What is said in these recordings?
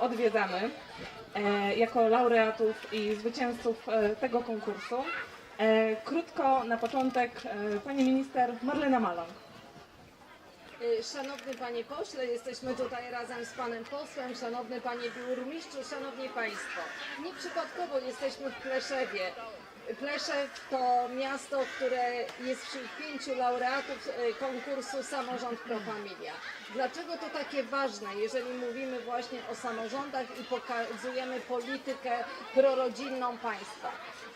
odwiedzamy e, jako laureatów i zwycięzców e, tego konkursu. E, Krótko na początek e, pani minister Marlena Maląg. Y, Szanowny Panie Pośle, jesteśmy tutaj razem z Panem Posłem, Szanowny Panie Burmistrzu, Szanowni Państwo. Nieprzypadkowo jesteśmy w Pleszewie. Pleszew to miasto, które jest wśród pięciu laureatów y, konkursu Samorząd Pro Familia. Dlaczego to takie ważne, jeżeli mówimy właśnie o samorządach i pokazujemy politykę prorodzinną państwa?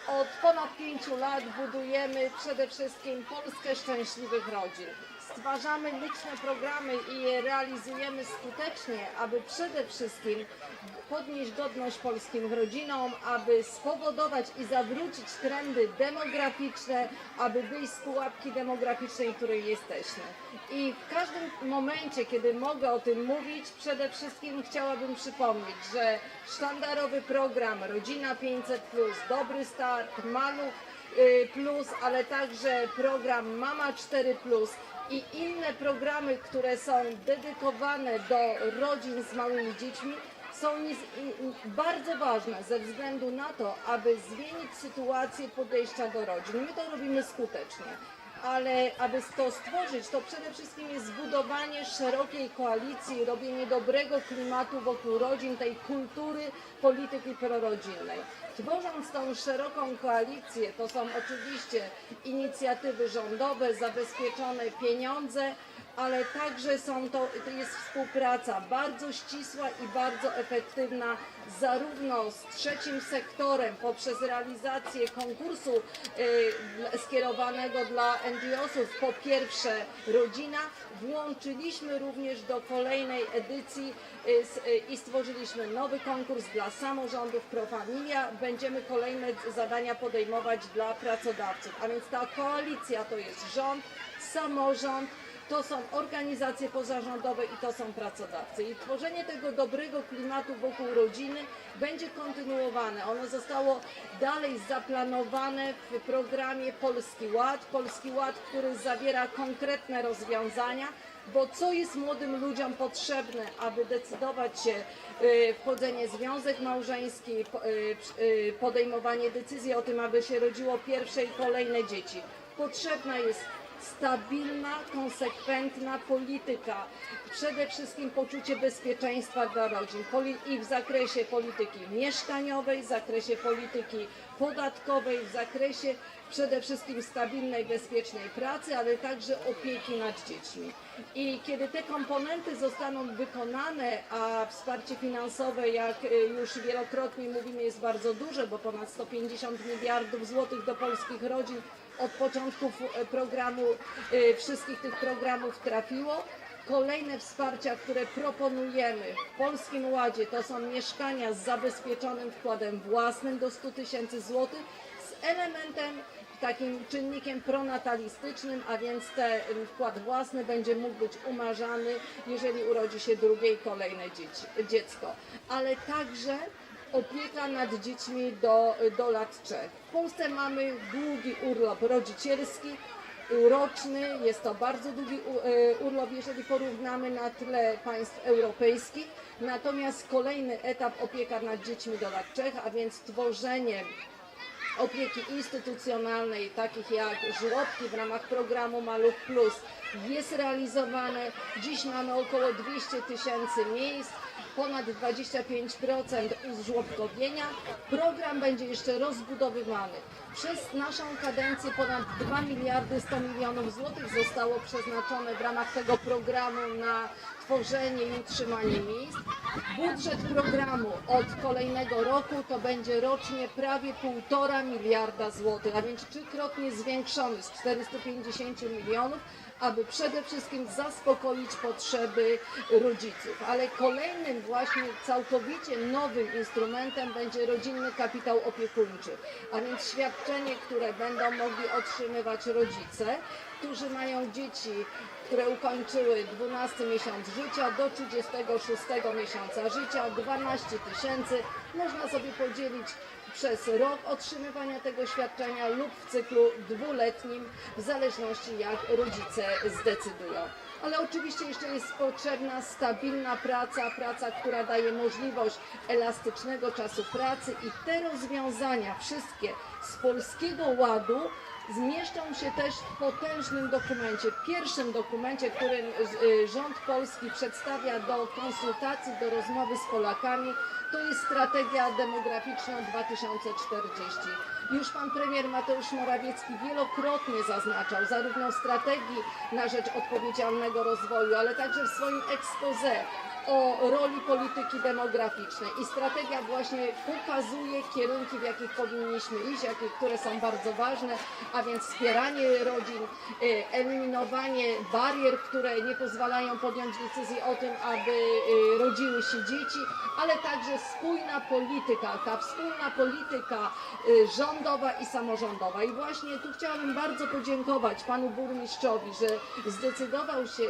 Od ponad pięciu lat budujemy przede wszystkim Polskę szczęśliwych rodzin. Stwarzamy liczne programy i je realizujemy skutecznie, aby przede wszystkim podnieść godność polskim rodzinom, aby spowodować i zawrócić trendy demograficzne, aby wyjść z pułapki demograficznej, w której jesteśmy. I w każdym momencie, kiedy mogę o tym mówić, przede wszystkim chciałabym przypomnieć, że sztandarowy program Rodzina 500, Dobry Start, Maluch y, Plus, ale także program Mama 4 Plus i inne programy, które są dedykowane do rodzin z małymi dziećmi, są bardzo ważne ze względu na to, aby zmienić sytuację podejścia do rodzin. My to robimy skutecznie. Ale aby to stworzyć, to przede wszystkim jest zbudowanie szerokiej koalicji, robienie dobrego klimatu wokół rodzin, tej kultury polityki prorodzinnej. Tworząc tą szeroką koalicję, to są oczywiście inicjatywy rządowe, zabezpieczone pieniądze, ale także są to, to jest współpraca bardzo ścisła i bardzo efektywna zarówno z trzecim sektorem poprzez realizację konkursu y, skierowanego dla NGO-sów po pierwsze rodzina, włączyliśmy również do kolejnej edycji y, y, i stworzyliśmy nowy konkurs dla samorządów Pro Familia. Będziemy kolejne zadania podejmować dla pracodawców, a więc ta koalicja to jest rząd, samorząd, to są organizacje pozarządowe i to są pracodawcy. I tworzenie tego dobrego klimatu wokół rodziny będzie kontynuowane. Ono zostało dalej zaplanowane w programie Polski Ład. Polski Ład, który zawiera konkretne rozwiązania, bo co jest młodym ludziom potrzebne, aby decydować się y, wchodzenie w związek małżeński, y, y, podejmowanie decyzji o tym, aby się rodziło pierwsze i kolejne dzieci. Potrzebna jest stabilna, konsekwentna polityka. Przede wszystkim poczucie bezpieczeństwa dla rodzin i w zakresie polityki mieszkaniowej, w zakresie polityki podatkowej, w zakresie przede wszystkim stabilnej, bezpiecznej pracy, ale także opieki nad dziećmi. I kiedy te komponenty zostaną wykonane, a wsparcie finansowe, jak y, już wielokrotnie mówimy, jest bardzo duże, bo ponad 150 miliardów złotych do polskich rodzin od początku f- programu, y, wszystkich tych programów trafiło. Kolejne wsparcia, które proponujemy w Polskim Ładzie to są mieszkania z zabezpieczonym wkładem własnym do 100 tysięcy złotych z elementem takim czynnikiem pronatalistycznym, a więc ten wkład własny będzie mógł być umarzany, jeżeli urodzi się drugie i kolejne dzieci, dziecko. Ale także opieka nad dziećmi do, do lat trzech. W Polsce mamy długi urlop rodzicielski, roczny, jest to bardzo długi e, urlop, jeżeli porównamy na tle państw europejskich. Natomiast kolejny etap opieka nad dziećmi do lat trzech, a więc tworzenie opieki instytucjonalnej, takich jak żłobki w ramach programu Maluch Plus jest realizowane. Dziś mamy około 200 tysięcy miejsc, ponad 25% użłobkowienia. Program będzie jeszcze rozbudowywany. Przez naszą kadencję ponad 2 miliardy 100 milionów złotych zostało przeznaczone w ramach tego programu na tworzenie i utrzymanie miejsc. Budżet programu od kolejnego roku to będzie rocznie prawie 1,5 miliarda złotych, a więc trzykrotnie zwiększony z 450 milionów, aby przede wszystkim zaspokoić potrzeby rodziców. Ale kolejnym właśnie całkowicie nowym instrumentem będzie rodzinny kapitał opiekuńczy, a więc świadczenie, które będą mogli otrzymywać rodzice, którzy mają dzieci, które ukończyły 12 miesiąc życia do 36 miesiąca życia, 12 tysięcy. Można sobie podzielić przez rok otrzymywania tego świadczenia lub w cyklu dwuletnim, w zależności jak rodzice zdecydują. ale oczywiście jeszcze jest potrzebna stabilna praca, praca, która daje możliwość elastycznego czasu pracy i te rozwiązania wszystkie z Polskiego Ładu zmieszczą się też w potężnym dokumencie, pierwszym dokumencie, którym y, rząd polski przedstawia do konsultacji, do rozmowy z Polakami, to jest strategia demograficzna 2040. Już pan premier Mateusz Morawiecki wielokrotnie zaznaczał, zarówno strategii na rzecz odpowiedzialnego rozwoju, ale także w swoim expose o roli polityki demograficznej. I strategia właśnie pokazuje kierunki, w jakich powinniśmy iść, jakie, które są bardzo ważne, a więc wspieranie rodzin, y, eliminowanie barier, które nie pozwalają podjąć decyzji o tym, aby y, rodziły się dzieci, ale także spójna polityka, ta wspólna polityka y, rządowa i samorządowa. I właśnie tu chciałabym bardzo podziękować panu burmistrzowi, że zdecydował się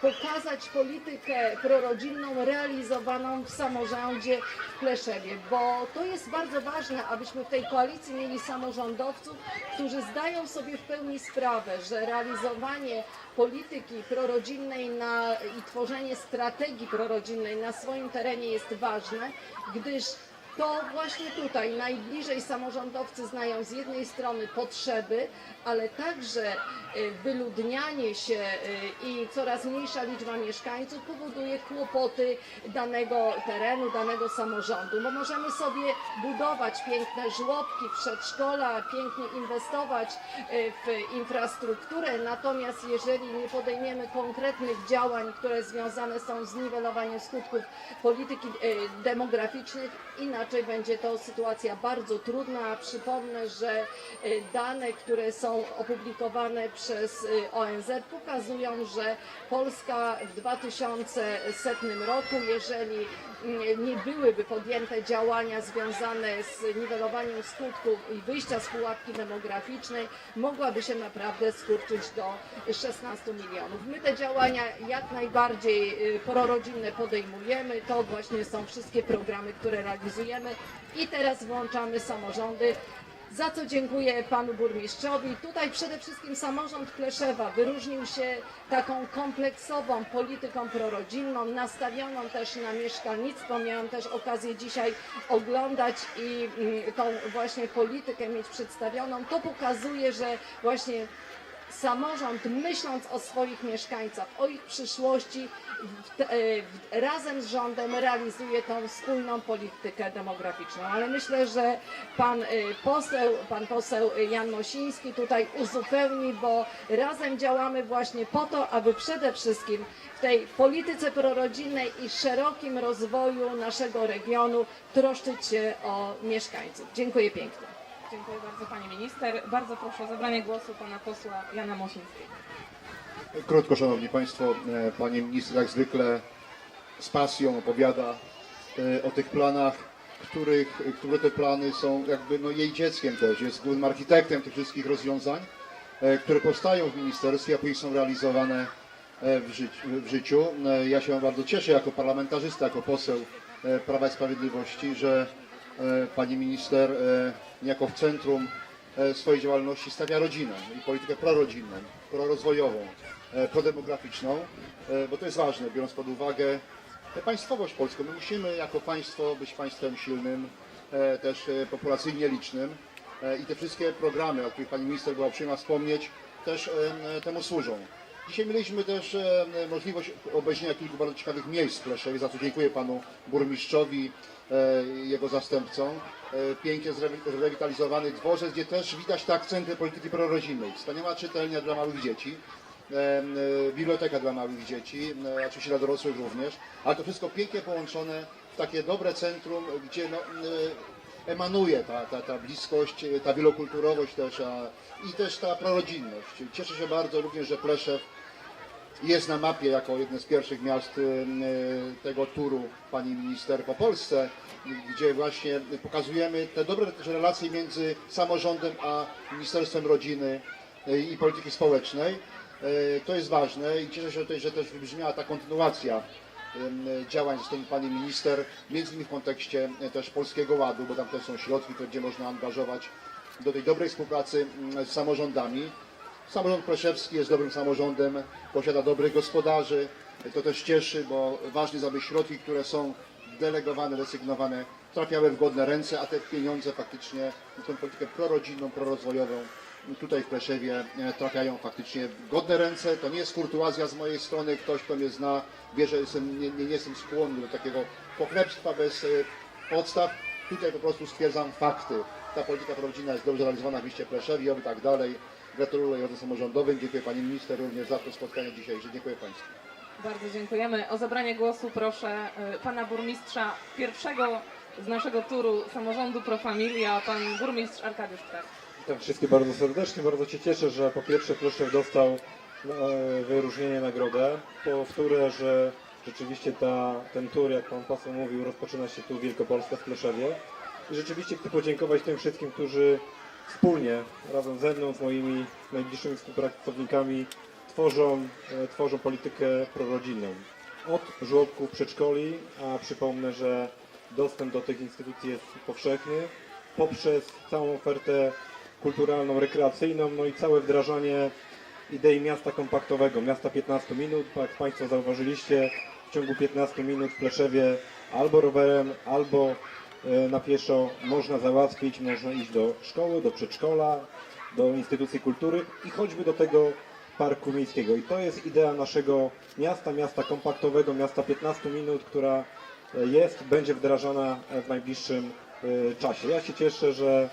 pokazać politykę prorodzinną realizowaną w samorządzie w Pleszewie, bo to jest bardzo ważne, abyśmy w tej koalicji mieli samorządowców, którzy zdają sobie w pełni sprawę, że realizowanie polityki prorodzinnej na, i tworzenie strategii prorodzinnej na swoim terenie jest ważne, gdyż to właśnie tutaj najbliżej samorządowcy znają z jednej strony potrzeby, ale także y, wyludnianie się y, i coraz mniejsza liczba mieszkańców powoduje kłopoty danego terenu, danego samorządu. Bo możemy sobie budować piękne żłobki, przedszkola, pięknie inwestować y, w infrastrukturę, natomiast jeżeli nie podejmiemy konkretnych działań, które związane są z niwelowaniem skutków polityki y, demograficznej, inaczej będzie to sytuacja bardzo trudna. Przypomnę, że y, dane, które są opublikowane przez y, ONZ pokazują, że Polska w 2100 roku, jeżeli mm, nie byłyby podjęte działania związane z niwelowaniem skutków i wyjścia z pułapki demograficznej, mogłaby się naprawdę skurczyć do 16 milionów. My te działania jak najbardziej y, prorodzinne podejmujemy. To właśnie są wszystkie programy, które realizujemy i teraz włączamy samorządy. Za co dziękuję panu burmistrzowi. Tutaj przede wszystkim samorząd Kleszewa wyróżnił się taką kompleksową polityką prorodzinną, nastawioną też na mieszkalnictwo. Miałam też okazję dzisiaj oglądać i mm, tą właśnie politykę mieć przedstawioną. To pokazuje, że właśnie samorząd myśląc o swoich mieszkańcach, o ich przyszłości, e, razem z rządem realizuje tą wspólną politykę demograficzną. Ale myślę, że pan e, poseł, pan poseł Jan Mosiński tutaj uzupełni, bo razem działamy właśnie po to, aby przede wszystkim w tej polityce prorodzinnej i szerokim rozwoju naszego regionu troszczyć się o mieszkańców. Dziękuję pięknie. Dziękuję bardzo pani minister. Bardzo proszę o zabranie głosu pana posła Jana Mosińskiego. Krótko, Szanowni Państwo, e, Pani Minister jak zwykle z pasją opowiada e, o tych planach, których, które te plany są jakby no, jej dzieckiem też, jest głównym architektem tych wszystkich rozwiązań, e, które powstają w ministerstwie, a później są realizowane w życiu. W życiu. Ja się bardzo cieszę jako parlamentarzysta, jako poseł Prawa i Sprawiedliwości, że Pani Minister e, niejako w centrum e, swojej działalności stawia rodzinę i politykę prorodzinną, prorozwojową, e, prodemograficzną, e, bo to jest ważne, biorąc pod uwagę państwowość polską. My musimy jako państwo być państwem silnym, e, też e, populacyjnie licznym e, i te wszystkie programy, o których Pani Minister była uprzejma wspomnieć, też e, e, temu służą. Dzisiaj mieliśmy też e, możliwość obejrzenia kilku bardzo ciekawych miejsc w Pleszewie, za co dziękuję Panu Burmistrzowi e, jego zastępcom. E, Pięknie zrewi- zrewitalizowany dworzec, gdzie też widać te akcenty polityki prorodzinnej. Wspaniała czytelnia dla małych dzieci, e, e, biblioteka dla małych dzieci, e, oczywiście dla dorosłych również, ale to wszystko pięknie połączone w takie dobre centrum, gdzie no, e, emanuje ta, ta, ta bliskość, e, ta wielokulturowość też a, i też ta prorodzinność. Cieszę się bardzo również, że Pleszew jest na mapie jako jedno z pierwszych miast y, tego turu pani minister po Polsce, gdzie właśnie pokazujemy te dobre relacje między samorządem a Ministerstwem Rodziny y, i Polityki Społecznej. To jest ważne i cieszę się tutaj, że też wybrzmiała ta kontynuacja działań ze strony pani minister, między innymi w kontekście y, też Polskiego Ładu, bo tam też są środki, które- gdzie można angażować do tej dobrej współpracy mm, z samorządami. Samorząd Pleszewski jest dobrym samorządem, posiada dobrych gospodarzy. To też cieszy, bo ważne aby środki, które są delegowane, desygnowane, trafiały w godne ręce, a te pieniądze faktycznie na tę politykę prorodzinną, prorozwojową tutaj w Pleszewie e, trafiają faktycznie godne ręce. To nie jest kurtuazja z mojej strony, ktoś, kto mnie zna, wie, że jestem, nie, nie, nie jestem skłonny do takiego pochlebstwa bez e, podstaw. Tutaj po prostu stwierdzam fakty. Ta polityka prorodzinna jest dobrze realizowana w mieście Pleszewie, oby tak dalej. Gratuluję Radzie Samorządowym, dziękuję Pani Minister również za to spotkanie dzisiejsze. Dziękuję Państwu. Bardzo dziękujemy. O zabranie głosu proszę y, pana burmistrza pierwszego z naszego turu samorządu Pro Familia, pan burmistrz Arkadiusz Krak. Witam wszystkich bardzo serdecznie. Bardzo się cieszę, że po pierwsze Pleszew dostał e, wyróżnienie, nagrodę. Po że rzeczywiście ta, ten tur, jak pan poseł mówił, rozpoczyna się tu w Wielkopolsce w Pleszewie. I rzeczywiście chcę podziękować tym wszystkim, którzy wspólnie, razem ze mną, z moimi najbliższymi współpracownikami tworzą, e, tworzą politykę prorodzinną. Od żłobków, przedszkoli, a przypomnę, że dostęp do tych instytucji jest powszechny, poprzez całą ofertę kulturalną, rekreacyjną, no i całe wdrażanie idei miasta kompaktowego, miasta 15 minut. Jak Państwo zauważyliście, w ciągu 15 minut w Pleszewie albo rowerem, albo e, na pieszo można załatwić, można iść do szkoły, do przedszkola, do instytucji kultury i choćby do tego parku miejskiego. I to jest idea naszego miasta, miasta kompaktowego, miasta 15 minut, która e, jest, będzie wdrażana w najbliższym e, czasie. Ja się cieszę, że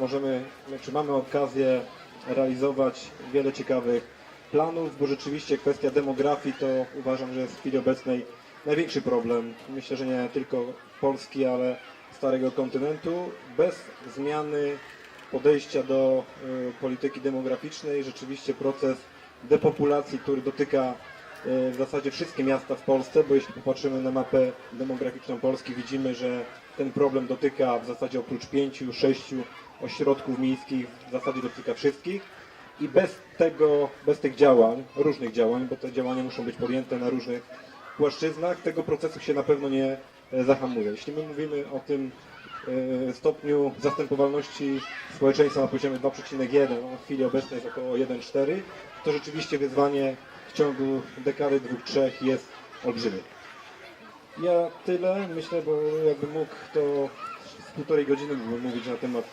możemy, czy mamy okazję realizować wiele ciekawych planów, bo rzeczywiście kwestia demografii to uważam, że jest w chwili obecnej największy problem. Myślę, że nie tylko Polski, ale starego kontynentu. Bez zmiany podejścia do y, polityki demograficznej rzeczywiście proces depopulacji, który dotyka y, w zasadzie wszystkie miasta w Polsce, bo jeśli popatrzymy na mapę demograficzną Polski, widzimy, że ten problem dotyka w zasadzie oprócz pięciu, sześciu ośrodków miejskich, w zasadzie dotyka wszystkich. I bez tego, bez tych działań, różnych działań, bo te działania muszą być podjęte na różnych płaszczyznach, tego procesu się na pewno nie e, zahamuje. Jeśli my mówimy o tym e, stopniu zastępowalności społeczeństwa na poziomie 2,1, a w chwili obecnej jest około 1,4, to rzeczywiście wyzwanie w ciągu dekady, dwóch, trzech jest olbrzymie. Ja tyle, myślę, bo jakbym mógł, to z półtorej godziny mógłbym mówić na temat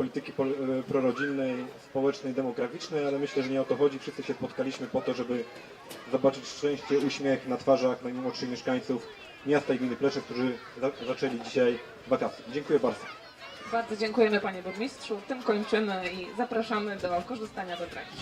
polityki pol- e, prorodzinnej, społecznej, demograficznej, ale myślę, że nie o to chodzi. Wszyscy się spotkaliśmy po to, żeby zobaczyć szczęście, uśmiech na twarzach najmłodszych mieszkańców miasta i gminy Plesze, którzy za- zaczęli dzisiaj wakacje. Dziękuję bardzo. Bardzo dziękujemy panie burmistrzu. Tym kończymy i zapraszamy do korzystania do traktu.